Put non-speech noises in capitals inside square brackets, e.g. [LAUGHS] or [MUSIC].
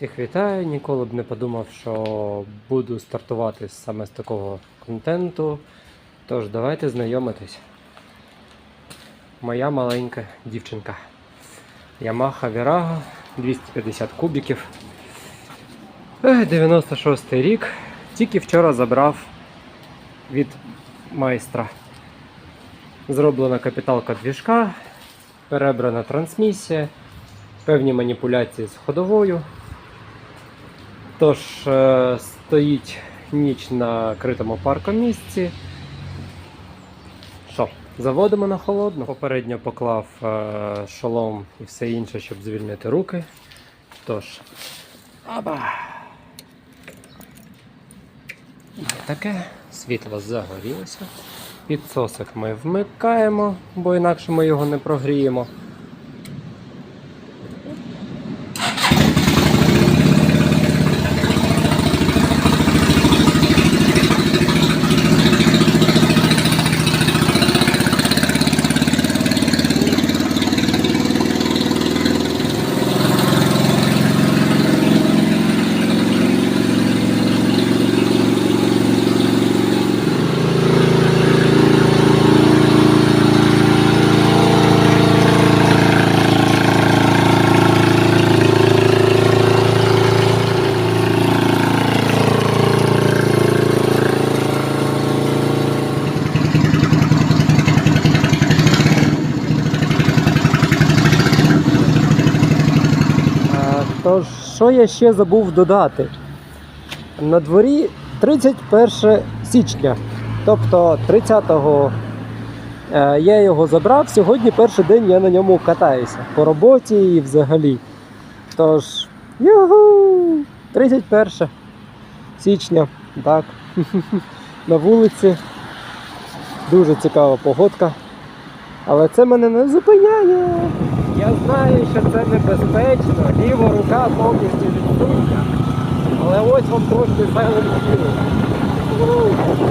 Всіх вітаю, ніколи б не подумав, що буду стартувати саме з такого контенту. Тож давайте знайомитись. Моя маленька дівчинка. Yamaha Virago 250 кубіків. Ех, 96 рік. Тільки вчора забрав від майстра. Зроблена капіталка двіжка, перебрана трансмісія, певні маніпуляції з ходовою. Тож е, стоїть ніч на критому паркомісці. Що, заводимо на холодну. Попередньо поклав е, шолом і все інше, щоб звільнити руки. Тож. Аба. Таке. Світло загорілося. Підсосик ми вмикаємо, бо інакше ми його не прогріємо. Тож, що я ще забув додати? На дворі 31 січня, тобто 30-го е, я його забрав. Сьогодні перший день я на ньому катаюся по роботі і взагалі. Тож, югу! 31 січня, так. [LAUGHS] На вулиці. Дуже цікава погодка. Але це мене не зупиняє. Я знаю, що це небезпечно, ліва рука повністю відсутня. Але ось вам трошки Hill.